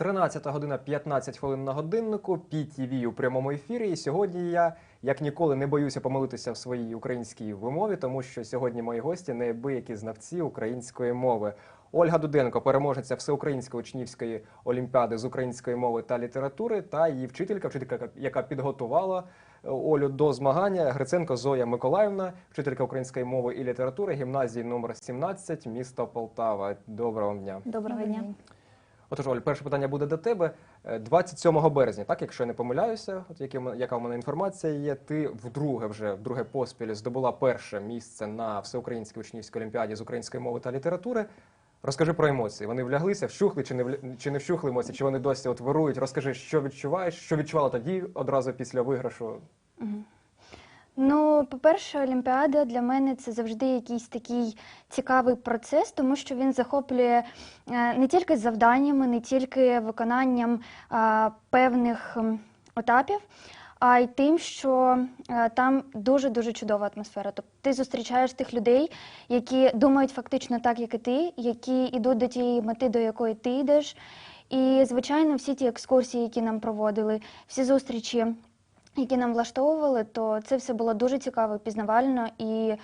13 година 15 хвилин на годиннику, PTV у прямому ефірі. І сьогодні я, як ніколи, не боюся помилитися в своїй українській вимові, тому що сьогодні мої гості неабиякі знавці української мови. Ольга Дуденко, переможеця Всеукраїнської учнівської олімпіади з української мови та літератури, та її вчителька, вчителька, яка підготувала е, Олю до змагання. Гриценко Зоя Миколаївна, вчителька української мови і літератури гімназії номер 17, місто Полтава. Доброго дня. Доброго дня. Отож, Оль, перше питання буде до тебе. Е, 27 березня, так, якщо я не помиляюся, от які, яка в мене інформація є, ти вдруге вже вдруге поспіль здобула перше місце на всеукраїнській учнівській олімпіаді з української мови та літератури. Розкажи про емоції. Вони вляглися, вщухли чи не вля- чи не вщухли емоції, чи вони досі от вирують? Розкажи, що відчуваєш, що відчувала тоді одразу після виграшу. Ну, по-перше, Олімпіада для мене це завжди якийсь такий цікавий процес, тому що він захоплює е, не тільки завданнями, не тільки виконанням певних етапів, а й тим, що е, там дуже дуже чудова атмосфера. Тобто ти зустрічаєш тих людей, які думають фактично так, як і ти, які йдуть до тієї мети, до якої ти йдеш. І, звичайно, всі ті екскурсії, які нам проводили, всі зустрічі які нам влаштовували, то це все було дуже цікаво, пізнавально, і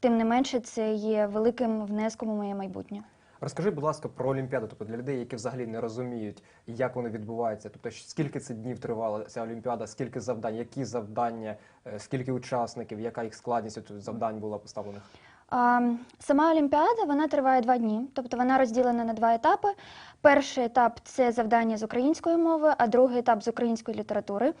тим не менше це є великим внеском у моє майбутнє. Розкажи, будь ласка, про Олімпіаду, тобто для людей, які взагалі не розуміють, як вони відбуваються. Тобто, скільки це днів тривала ця Олімпіада, скільки завдань, які завдання, е, скільки учасників, яка їх складність завдань була поставлених? Сама Олімпіада вона триває два дні, тобто вона розділена на два етапи. Перший етап це завдання з української мови, а другий етап з української літератури.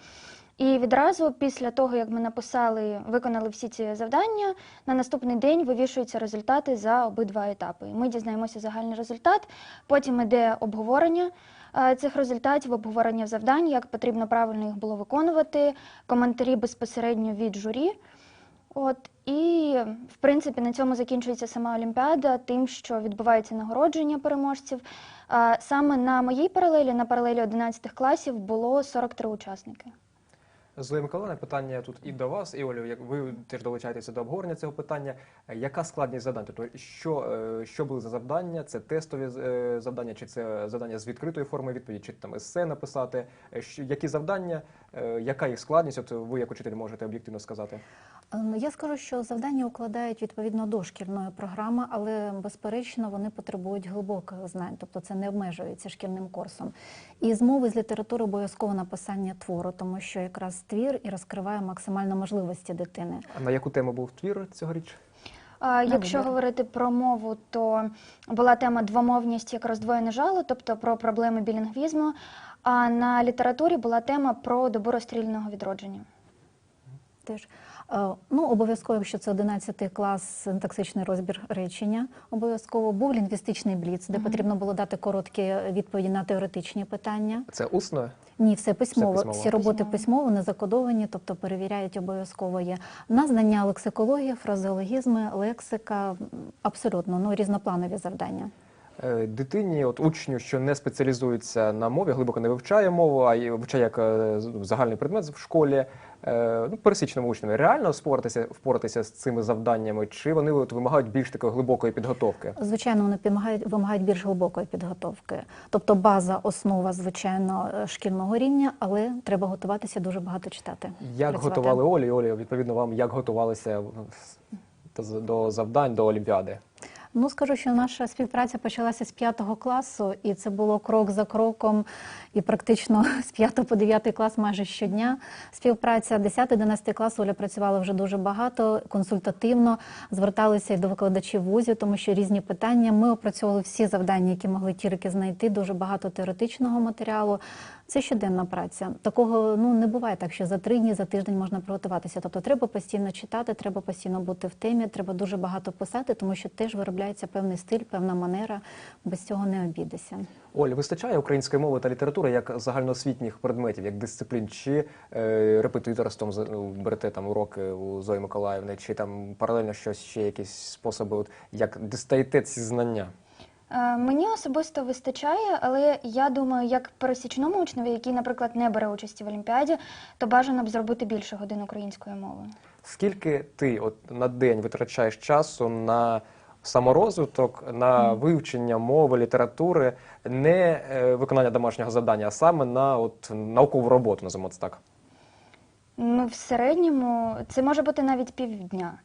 І відразу після того, як ми написали, виконали всі ці завдання, на наступний день вивішуються результати за обидва етапи. Ми дізнаємося загальний результат. Потім іде обговорення е, цих результатів, обговорення завдань, як потрібно правильно їх було виконувати, коментарі безпосередньо від журі. От і в принципі на цьому закінчується сама Олімпіада, тим, що відбувається нагородження переможців. Саме на моїй паралелі, на паралелі 11 класів, було 43 учасники. Зоя Миколаївна, питання тут і до вас, і Олю, як ви теж долучаєтеся до обговорення цього питання. Яка складність завдань? Тобто, що, е, що були за завдання? Це тестові е, завдання, чи це завдання з відкритої форми відповіді, чи там есе написати? Е, Які завдання, яка їх складність? От ви як учитель можете об'єктивно сказати? Е, ну, Я скажу, що завдання укладають відповідно до шкільної програми, але безперечно вони потребують глибоких знань, тобто це не обмежується шкільним курсом. І з мови з літератури обов'язково написання твору, тому що якраз твір і розкриває максимально можливості дитини. А на яку тему був твір цьогоріч? А, Якщо говорити про мову, то була тема двомовність як роздвоєне жало, тобто про проблеми білінгвізму. А на літературі була тема про добу розстрільного відродження. Теж ну обов'язково, якщо це 11 клас, синтаксичний розбір речення. Обов'язково був лінгвістичний бліц, де потрібно було дати короткі відповіді на теоретичні питання. Це усно? Ні, все письмово. письмово. Всі роботи Письмово. письмово, не закодовані, тобто перевіряють обов'язково є. На знання лексикології, фразеологізми, лексика, абсолютно ну різнопланові завдання. Е, Дитині, от учню, що не спеціалізується на мові, глибоко не вивчає мову, а вивчає як е, загальний предмет в школі, е, ну, пересічному учневі, реально впоратися, впоратися з цими завданнями, чи вони от, вимагають більш такої глибокої підготовки? Звичайно, вони вимагають, вимагають більш глибокої підготовки. Тобто база, основа, звичайно, шкільного рівня, але треба готуватися дуже багато читати. Як працювати. готували Олі, Олі, відповідно, вам як готувалися до завдань, до Олімпіади? Ну, скажу, що наша співпраця почалася з п'ятого класу, і це було крок за кроком, і практично з 5 по 9 клас майже щодня. Співпраця 10-11 клас Оля працювала вже дуже багато, консультативно, зверталися і до викладачів вузів, тому що різні питання. Ми опрацьовували всі завдання, які могли тільки знайти, дуже багато теоретичного матеріалу. Це щоденна праця. Такого ну не буває так, що за три дні, за тиждень можна приготуватися. Тобто треба постійно читати, треба постійно бути в темі, треба дуже багато писати, тому що теж виробляється певний стиль, певна манера. Без цього не обійдеся. Оль, вистачає української мови та літератури як загальноосвітніх предметів, як дисциплін, чи е, репетиторством ну, берете там уроки у Зої Миколаївни, чи там паралельно щось ще якісь способи, от, як дістаєте ці знання? Е, Мені особисто вистачає, але я думаю, як пересічному учневі, який, наприклад, не бере участі в Олімпіаді, то бажано б зробити більше годин української мови. Скільки ти от на день витрачаєш часу на саморозвиток, на вивчення мови, літератури, не е, виконання домашнього завдання, а саме на от наукову роботу, називаємо це так. Ну, в середньому це може бути навіть півдня.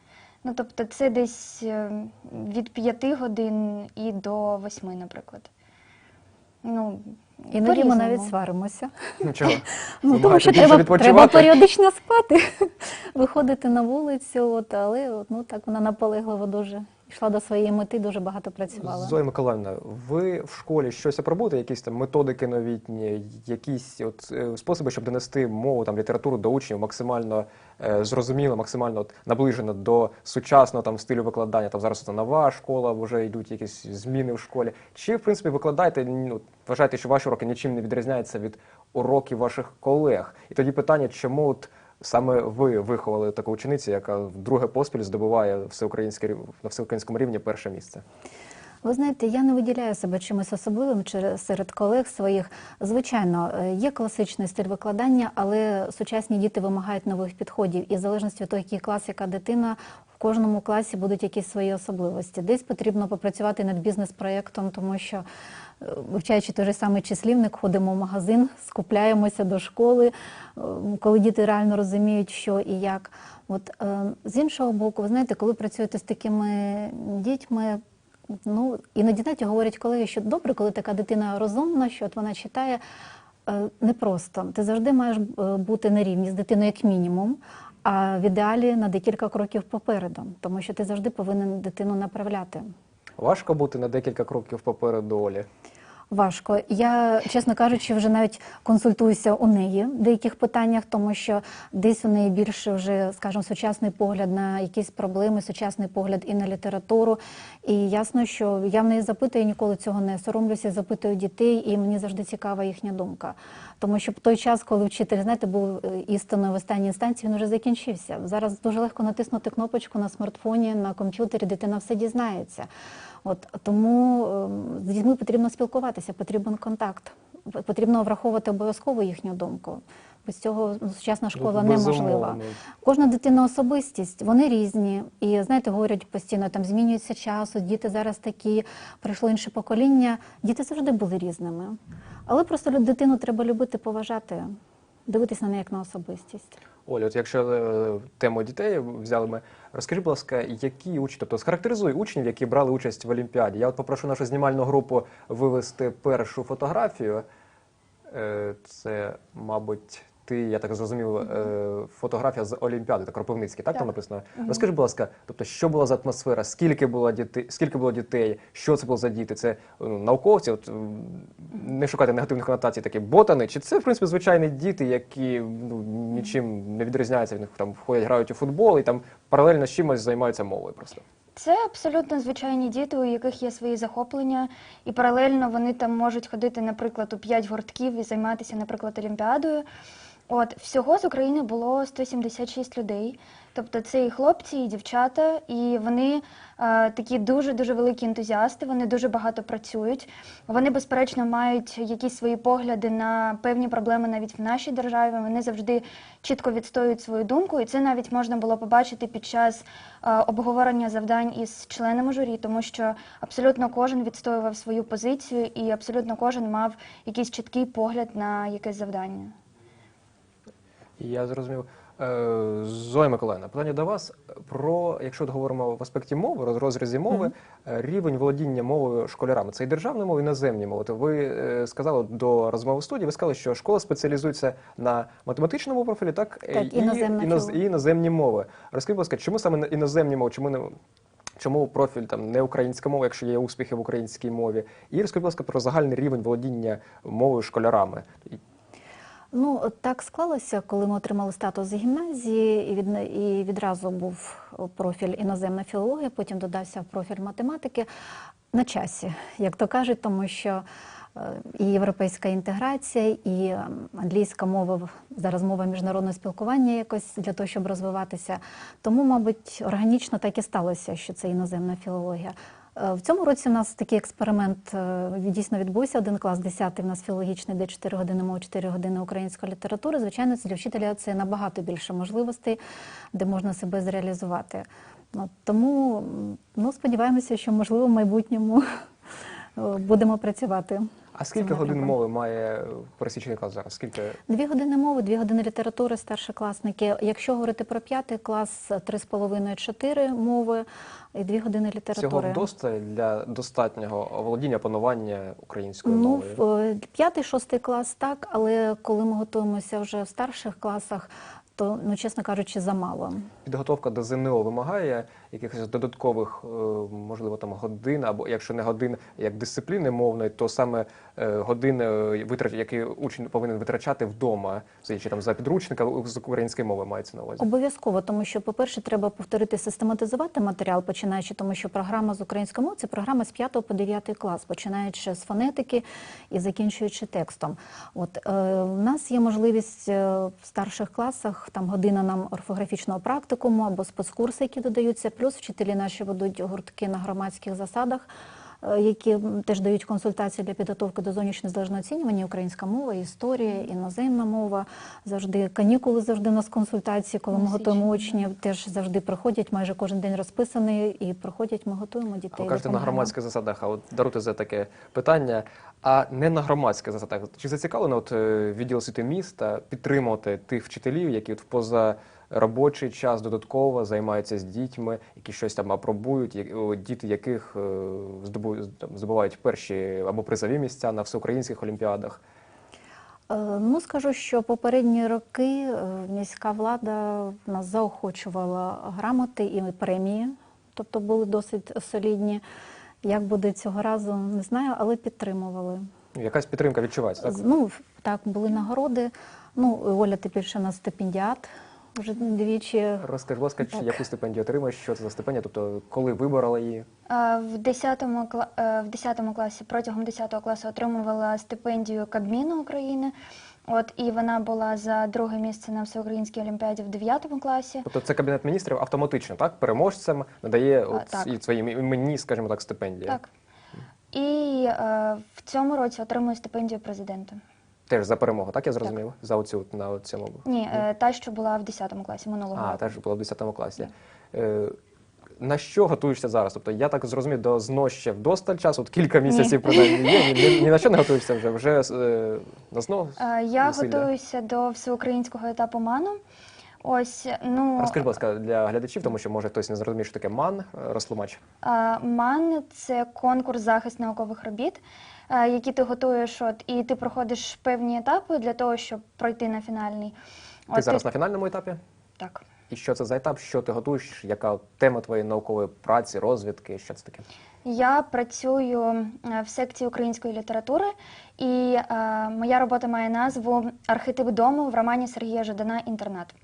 Ну, тобто, це десь е, від 5 годин і до 8, наприклад. Ну, Іноді ми навіть сваримося. Ну чого? Ну, тому що треба, треба періодично спати, виходити на вулицю, от, але от, ну, так вона наполегливо дуже йшла до своєї мети, дуже багато працювала. Зоя Миколаївна, ви в школі щось опробуєте, якісь там методики новітні, якісь от е, способи, щоб донести мову там літературу до учнів максимально е, зрозуміло, максимально от, наближено до сучасного там стилю викладання. Там зараз це нова школа, вже йдуть якісь зміни в школі. Чи в принципі викладаєте, ну вважаєте, що ваші уроки нічим не відрізняються від уроків ваших колег? І тоді питання, чому от Саме ви виховали таку ученицю, яка вдруге поспіль здобуває всеукраїнське на всеукраїнському рівні перше місце. Ви знаєте, я не виділяю себе чимось особливим серед колег своїх. Звичайно, е, є класичний стиль викладання, але сучасні діти вимагають нових підходів. І в залежності від того, який клас, яка дитина, кожному класі будуть якісь свої особливості. Десь потрібно попрацювати над бізнес-проєктом, тому що, е, вивчаючи той же самий числівник, ходимо в магазин, скупляємося до школи, е, коли діти реально розуміють, що і як. От е, з іншого боку, ви знаєте, коли працюєте з такими дітьми, Ну, іноді знаєте, говорять колеги, що добре, коли така дитина розумна, що от вона читає непросто. Ти завжди маєш бути на рівні з дитиною як мінімум, а в ідеалі на декілька кроків попереду, тому що ти завжди повинен дитину направляти. Важко бути на декілька кроків попереду Олі. Важко. Я, чесно кажучи, вже навіть консультуюся у неї в деяких питаннях, тому що десь у неї більше вже, скажімо, сучасний погляд на якісь проблеми, сучасний погляд і на літературу. І ясно, що я в неї запитую, ніколи цього не соромлюся, запитую дітей, і мені завжди цікава їхня думка. Тому що в той час, коли вчитель, знаєте, був е, істиною в останній інстанції, він вже закінчився. Зараз дуже легко натиснути кнопочку на смартфоні, на комп'ютері, дитина все дізнається. От тому ем, з дітьми потрібно спілкуватися, потрібен контакт, потрібно враховувати обов'язково їхню думку. Без цього ну, сучасна школа неможлива. Кожна дитина особистість, вони різні. І знаєте, говорять постійно, там змінюється час, діти зараз такі, прийшло інше покоління. Діти завжди були різними. Але просто дитину треба любити, поважати, дивитися на неї як на особистість. Оля, от якщо е, тему дітей взяли ми, розкажи, будь ласка, які учні, тобто схарактеризуй учнів, які брали участь в Олімпіаді. Я от попрошу нашу знімальну групу вивести першу фотографію. Е, Це, мабуть, ти, я так зрозумів, е, фотографія з Олімпіади, так Кропивницький, так, там написано? Розкажи, будь ласка, тобто, що була за атмосфера, скільки було дітей, скільки було дітей, що це було за діти? Це е, науковці, от м, не шукати негативних конотацій, такі ботани, чи це в принципі звичайні діти, які ну нічим не відрізняються від них там входять, грають у футбол і там паралельно з чимось займаються мовою просто. Це абсолютно звичайні діти, у яких є свої захоплення, і паралельно вони там можуть ходити, наприклад, у 5 гуртків і займатися, наприклад, олімпіадою. От всього з України було 176 людей. Тобто це і хлопці, і дівчата, і вони е, такі дуже дуже великі ентузіасти. Вони дуже багато працюють. Вони, безперечно, мають якісь свої погляди на певні проблеми навіть в нашій державі. Вони завжди чітко відстоюють свою думку, і це навіть можна було побачити під час е, обговорення завдань із членами журі, тому що абсолютно кожен відстоював свою позицію, і абсолютно кожен мав якийсь чіткий погляд на якесь завдання. Я зрозумів. Е, Зоя Миколаївна, питання до вас про, якщо говоримо в аспекті мови, роз- розрізі мови, е, рівень володіння мовою школярами. Це і державна мова, і іноземні мови. То ви е, сказали до розмови в студії, ви сказали, що школа спеціалізується на математичному профілі, так, Так, іноземна іноз- філологія. і іноземні мови. Розкажіть, будь ласка, чому саме іноземні мови? Чому не Чому профіль там не українська мова, якщо є успіхи в українській мові? І розкажіть, будь ласка, про загальний рівень володіння мовою школярами. Ну, так склалося, коли ми отримали статус гімназії, і, від, і відразу був профіль іноземна філологія, потім додався профіль математики на часі, як то кажуть, тому що е, і європейська інтеграція, і ем, англійська мова зараз мова міжнародного спілкування якось для того, щоб розвиватися. Тому, мабуть, органічно так і сталося, що це іноземна філологія. Е, В цьому році у нас такий експеримент е, дійсно відбувся. Один клас, 10 в нас філологічний, де 4 години мови, 4 години української літератури. Звичайно, для вчителя це набагато більше можливостей, де можна себе зреалізувати. Ну, тому ну, сподіваємося, що можливо в майбутньому е, будемо працювати. А скільки годин мови має пересічний клас зараз? Скільки Дві години мови, дві години літератури, старшокласники. Якщо говорити про п'ятий клас, три з половиною чотири мови і дві години літератури. цього вдосталь для достатнього володіння панування українською Ну, мовою? в е, п'ятий, шостий клас так, але коли ми готуємося вже в старших класах, то, ну, чесно кажучи, замало. Підготовка до ЗНО вимагає якихось додаткових, е, можливо, там годин, або якщо не годин як дисципліни мовної, то саме е, години, е, які учень повинен витрачати вдома, чи там за підручника з української мови мається на увазі. Обов'язково, тому що, по-перше, треба повторити систематизувати матеріал, починаючи, тому що програма з української мови це програма з 5 по 9 клас, починаючи з фонетики і закінчуючи текстом. От е, у нас є можливість в старших класах там година нам орфографічного практикуму або спецкурси, які додаються. Плюс вчителі наші ведуть гуртки на громадських засадах. е, Які теж дають консультації для підготовки до зовнішньо незалежного оцінювання, українська мова, історія, іноземна мова. Завжди канікули завжди у нас консультації, коли ми готуємо учнів, теж завжди приходять, майже кожен день розписаний і приходять. Ми готуємо дітей. Ви кажете на громадських засадах, а от даруйте за таке питання. А не на громадських засадах. Чи зацікавлено от е, відділ освіти міста підтримувати тих вчителів, які от в позаробочий час додатково займаються з дітьми, які щось там апробують, діти яких е, здобу- здобувають перші або призові місця на всеукраїнських олімпіадах? Е, Ну, скажу, що попередні роки е, міська влада нас заохочувала грамоти і премії, тобто були досить солідні. Як буде цього разу, не знаю, але підтримували. Якась підтримка відчувається, так? Ну, так, були нагороди. Ну, Оля нас стипендіат вже двічі. Розкажи, будь ласка, Так. яку стипендію отримаєш, що це за стипендія, тобто коли виборола її? А, В 10, кла- е, в 10 класі, протягом 10 класу отримувала стипендію Кабміну України. От, і вона була за друге місце на всеукраїнській олімпіаді в 9 класі. Тобто це кабінет міністрів автоматично, так? Переможцям надає от так. своїм імені, скажімо так, стипендії. Так. І е, в цьому році отримую стипендію президента. Теж за перемогу, так я зрозумів? За оцю на цьому. Ні, е, та, що була в 10 класі минулого А, року. теж була в 10 класі. Е, на що готуєшся зараз? Тобто я так зрозумів, до ЗНО ще вдосталь часу, от кілька місяців принаймні є. Ні, ні, ні на що не готуєшся вже? Вже е, на ЗНО? Е, Я Василя. готуюся до всеукраїнського етапу МАНу. Ось, ну, Розкажи, будь ласка, для глядачів, тому що може хтось не зрозуміє, що таке МАН, розтлумач. МАН це конкурс захист наукових робіт, які ти готуєш, от, і ти проходиш певні етапи для того, щоб пройти на фінальний. Ти От, зараз на фінальному етапі? Так. І що це за етап? Що ти готуєш? Яка тема твоєї наукової праці, розвідки? Що це таке? Я працюю е, в секції української літератури, і е, моя робота має назву Архетип дому в романі Сергія Жадана Інтернат.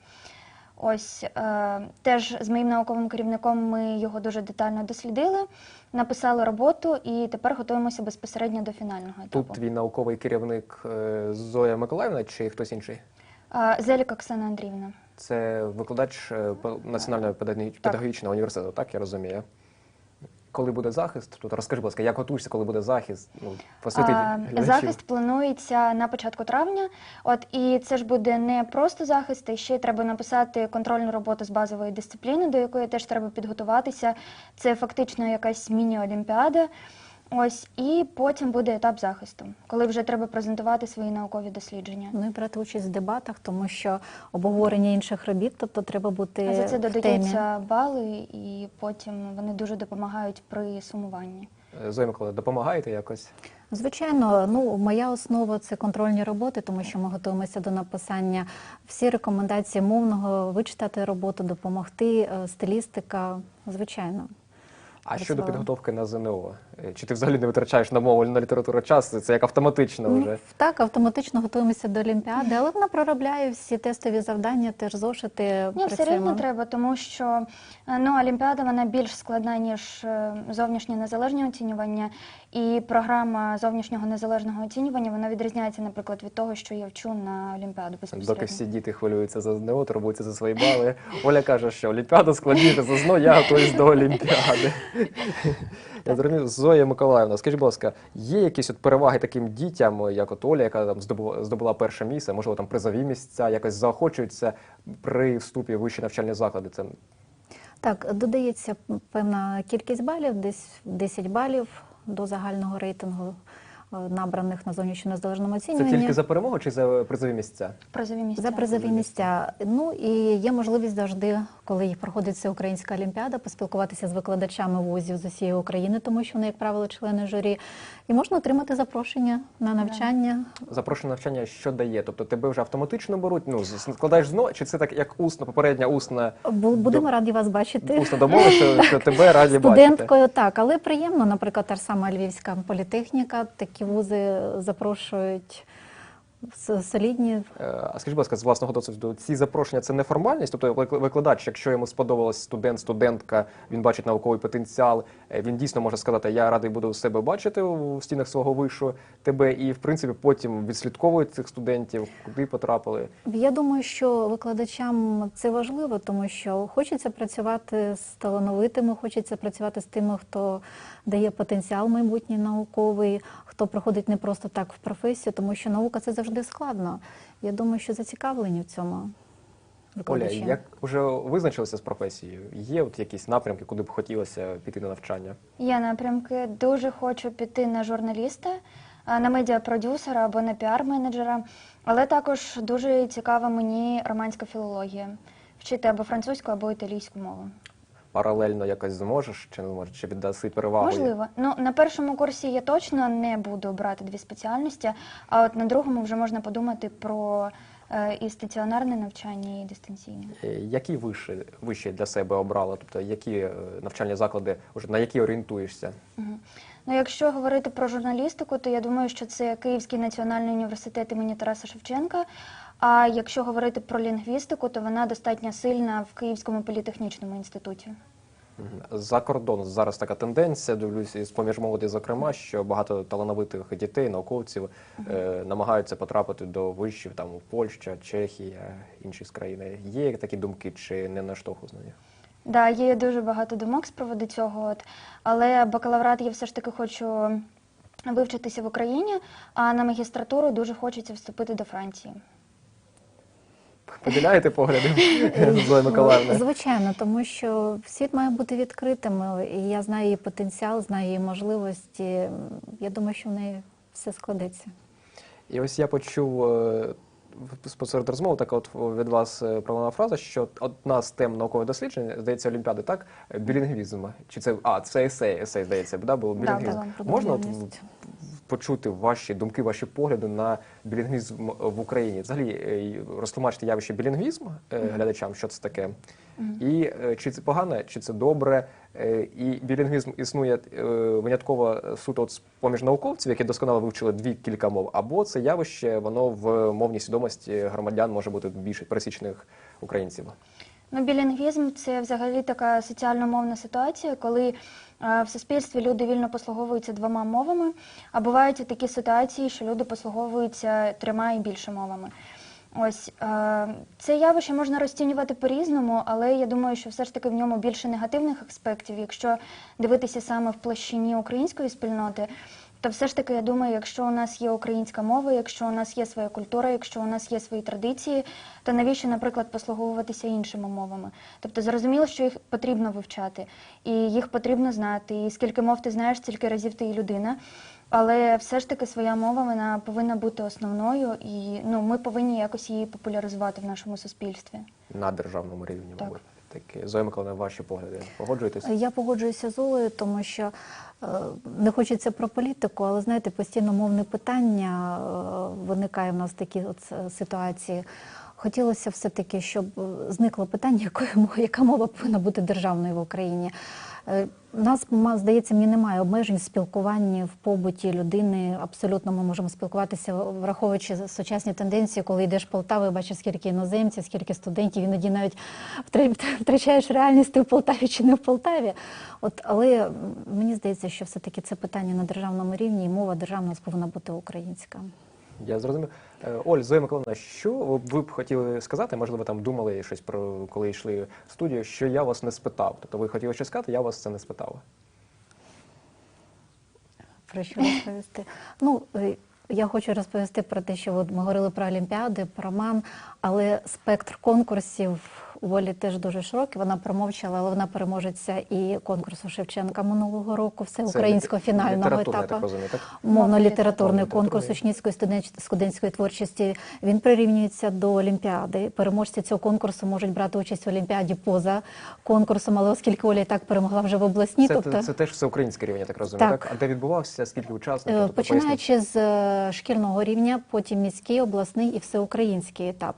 Ось е, теж з моїм науковим керівником ми його дуже детально дослідили, написали роботу і тепер готуємося безпосередньо до фінального етапу. Тут твій науковий керівник е, Зоя Миколаївна чи хтось інший? Е, Зеліка Оксана Андріївна. Це викладач е, по- Національного педагогі- педагогічного університету, так я розумію. Коли буде захист, тут розкажи, будь ласка, як готуєшся, коли буде захист? Ну, посвяти А, глядачів. Захист планується на початку травня. От і це ж буде не просто захист, а ще й треба написати контрольну роботу з базової дисципліни, до якої теж треба підготуватися. Це фактично якась міні-олімпіада. Ось і потім буде етап захисту, коли вже треба презентувати свої наукові дослідження. Ну і брати участь в дебатах, тому що обговорення інших робіт, тобто треба бути А за це додаються бали, і потім вони дуже допомагають при сумуванні. Е, Зоя допомагаєте якось? Звичайно, ну моя основа це контрольні роботи, тому що ми готуємося до написання всі рекомендації мовного, вичитати роботу, допомогти, е, стилістика. Звичайно. А щодо підготовки на ЗНО? Е, Чи ти взагалі не витрачаєш на мову на літературу час? Це як автоматично Ну, вже? так, автоматично готуємося до Олімпіади, але вона проробляє всі тестові завдання, теж зошити. Ні, все рівно треба, тому що е, ну, Олімпіада вона більш складна, ніж е, зовнішнє незалежне оцінювання. І програма зовнішнього незалежного оцінювання вона відрізняється, наприклад, від того, що я вчу на Олімпіаду безпосередньо. Доки всі діти хвилюються за ЗНО, турбуються за свої бали. Оля каже, що Олімпіада складніше за ЗНО, я готуюсь до Олімпіади. Я зрозумів, Зоя Миколаївна, скажіть, будь ласка, є якісь от переваги таким дітям, як от Оля, яка там здобула, здобула перше місце, можливо, там призові місця, якось заохочуються при вступі в вищі навчальні заклади? Це Так, додається певна кількість балів, десь 10 балів до загального рейтингу набраних на зовнішньо незалежному Це тільки за перемогу чи за призові місця? Призові місця. За призові місця. Ну і є можливість завжди, коли проходить всеукраїнська олімпіада, поспілкуватися з викладачами вузів з усієї України, тому що вони, як правило, члени журі, і можна отримати запрошення на навчання. Запрошення навчання що дає? Тобто тебе вже автоматично беруть, ну з- складаєш зно, чи це так як усно, попередня усна, Бу- Будемо раді вас бачити. усна домова, що, що тебе раді бачити? Студенткою так, але приємно, наприклад, та ж сама Львівська політехніка, такі вузи запрошують солідні. Е, А скажіть, будь ласка, з власного досвіду, ці запрошення це не формальність? Тобто вик- викладач, якщо йому сподобалась студент, студентка, він бачить науковий потенціал, е, він дійсно може сказати, я радий буду себе бачити у стінах свого вишу тебе, і в принципі потім відслідковують цих студентів, куди потрапили. Я думаю, що викладачам це важливо, тому що хочеться працювати з талановитими, хочеться працювати з тими, хто дає потенціал майбутній науковий, хто приходить не просто так в професію, тому що наука це завжди складно. Я думаю, що зацікавлені в цьому Оля, як вже визначилися з професією? Є от якісь напрямки, куди б хотілося піти на навчання? Є напрямки. Дуже хочу піти на журналіста, на медіапродюсера або на піар-менеджера. Але також дуже цікава мені романська філологія. Вчити або французьку, або італійську мову. Паралельно якось зможеш чи не зможеш, чи віддаси перевагу? Можливо. Ну, на першому курсі я точно не буду брати дві спеціальності, а от на другому вже можна подумати про е, і стаціонарне навчання, і дистанційне. Е, Які виші, виші для себе обрала? Тобто які е, навчальні заклади, уже на які орієнтуєшся? Мгм. Ну, якщо говорити про журналістику, то я думаю, що це Київський національний університет імені Тараса Шевченка. А якщо говорити про лінгвістику, то вона достатньо сильна в Київському політехнічному інституті. За кордон зараз така тенденція, дивлюся, з поміж молоді, зокрема, що багато талановитих дітей, науковців е, намагаються потрапити до вишів там у Польща, Чехія, інші з країни. Є такі думки, чи не наштовху з неї? Да, є дуже багато думок з приводу цього, от. але бакалаврат я все ж таки хочу вивчитися в Україні, а на магістратуру дуже хочеться вступити до Франції. Поділяєте погляди Зоя Миколаївна? Звичайно, тому що світ має бути відкритим, і я знаю її потенціал, знаю її можливості. Я думаю, що в неї все складеться. І ось я почув е, посеред розмови така от від вас е, фраза, що одна з тем наукових досліджень, здається, Олімпіади, так? Білінгвізм. Чи це а, це есей, есей, здається, да, був білінгвізм. да, Можна от. Почути ваші думки, ваші погляди на білінгвізм в Україні? Взагалі е, розтлумачити явище білінгвізм е, глядачам, що це таке? І е, чи це погано, чи це добре? І білінгвізм існує винятково суто от поміж науковців, які досконало вивчили дві кілька мов, або це явище, воно в мовній свідомості громадян може бути більше пересічних українців. Ну, білінгвізм це взагалі така соціально-мовна ситуація, коли в суспільстві люди вільно послуговуються двома мовами, а бувають і такі ситуації, що люди послуговуються трьома і більше мовами. Ось е, це явище можна розцінювати по-різному, але я думаю, що все ж таки в ньому більше негативних аспектів. Якщо дивитися саме в площині української спільноти, то все ж таки я думаю, якщо у нас є українська мова, якщо у нас є своя культура, якщо у нас є свої традиції, то навіщо, наприклад, послуговуватися іншими мовами? Тобто зрозуміло, що їх потрібно вивчати, і їх потрібно знати. І скільки мов ти знаєш, стільки разів ти і людина. Але все ж таки своя мова вона повинна бути основною, і ну ми повинні якось її популяризувати в нашому суспільстві. На державному рівні, Так. мабуть. Таке Зоя Миколаївна, ваші погляди. Погоджуєтесь? Я погоджуюся з Олею, тому що не хочеться про політику, але знаєте, постійно мовне питання е, виникає в нас такі от е, ситуації. Хотілося все-таки, щоб е, зникло питання, якою яка мова повинна бути державною в Україні. У нас, здається, мені немає обмежень в спілкуванні в побуті людини. Абсолютно ми можемо спілкуватися, враховуючи сучасні тенденції, коли йдеш в Полтаву бачиш, скільки іноземців, скільки студентів, іноді навіть втра- втрачаєш реальність в Полтаві чи не в Полтаві. От, але мені здається, що все-таки це питання на державному рівні, і мова державна повинна бути українська. Я зрозумів. Е, Оль, Зоя Миколаївна, що ви б хотіли сказати? Можливо, там думали щось про коли йшли в студію, що я вас не спитав. Тобто ви хотіли щось сказати, я вас це не спитав. Про що розповісти? Ну, е, я хочу розповісти про те, що от ми говорили про Олімпіади, про МАН, але спектр конкурсів у Олі теж дуже широкий. Вона промовчала, але вона переможеця і конкурсу Шевченка минулого року, всеукраїнського Це фінального етапу. Мовно-літературний Мовно-літературний. конкурс учнівської студентської творчості. Він прирівнюється до Олімпіади. Переможці цього конкурсу можуть брати участь в Олімпіаді поза конкурсом, але оскільки Оля і так перемогла вже в обласній, Це, тобто це теж всеукраїнський рівень, я так розумію, так. Так. А де відбувався, скільки учасників? Е, Тобто. Починаючи з е, шкільного рівня, потім міський, обласний і всеукраїнський етап.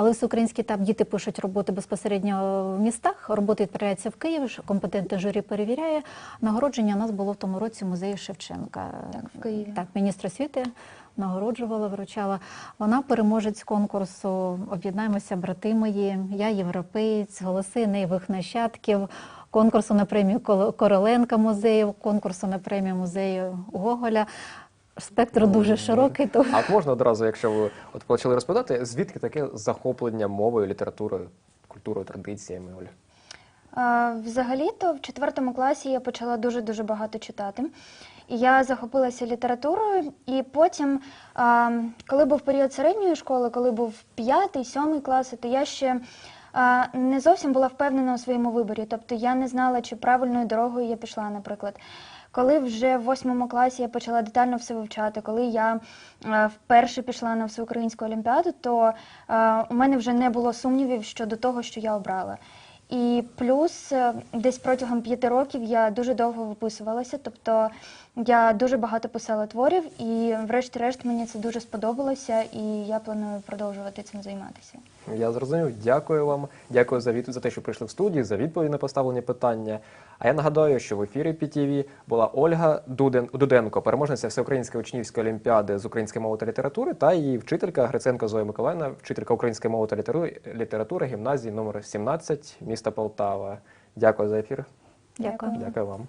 Але всеукраїнський етап діти пишуть роботи безпосередньо в містах. Роботи відправляються в Київ. Компетентне журі перевіряє. Нагородження у нас було в тому році в музеї Шевченка. Так, в Києві. Так, міністр освіти нагороджувала, вручала. Вона переможець конкурсу Об'єднаємося, брати мої. Я європеєць, голоси нейвих нащадків. Конкурсу на премію Короленка музею, конкурсу на премію музею Гоголя. Спектр дуже широкий. То А от можна одразу, якщо ви от почали розповідати, звідки таке захоплення мовою, літературою, культурою, традиціями, Оля? А, Взагалі-то в четвертому класі я почала дуже-дуже багато читати. І я захопилася літературою, і потім, а, коли був період середньої школи, коли був п'ятий, сьомий класи, то я ще а, не зовсім була впевнена у своєму виборі. Тобто я не знала, чи правильною дорогою я пішла, наприклад. Коли вже в восьмому класі я почала детально все вивчати, коли я е, вперше пішла на всеукраїнську олімпіаду, то е, у мене вже не було сумнівів щодо того, що я обрала. І плюс е, десь протягом п'яти років я дуже довго виписувалася, тобто я дуже багато писала творів, і врешті-решт мені це дуже сподобалося, і я планую продовжувати цим займатися. Я зрозумів. Дякую вам. Дякую за від... за те, що прийшли в студію, за відповідь на поставлені питання. А я нагадаю, що в ефірі ПТВ була Ольга Дуден... Дуденко, переможниця Всеукраїнської учнівської олімпіади з української мови та літератури, та її вчителька Гриценко Зоя Миколаївна, вчителька української мови та літератури, літератури гімназії номер 17 міста Полтава. Дякую за ефір. дякую. Дякую вам.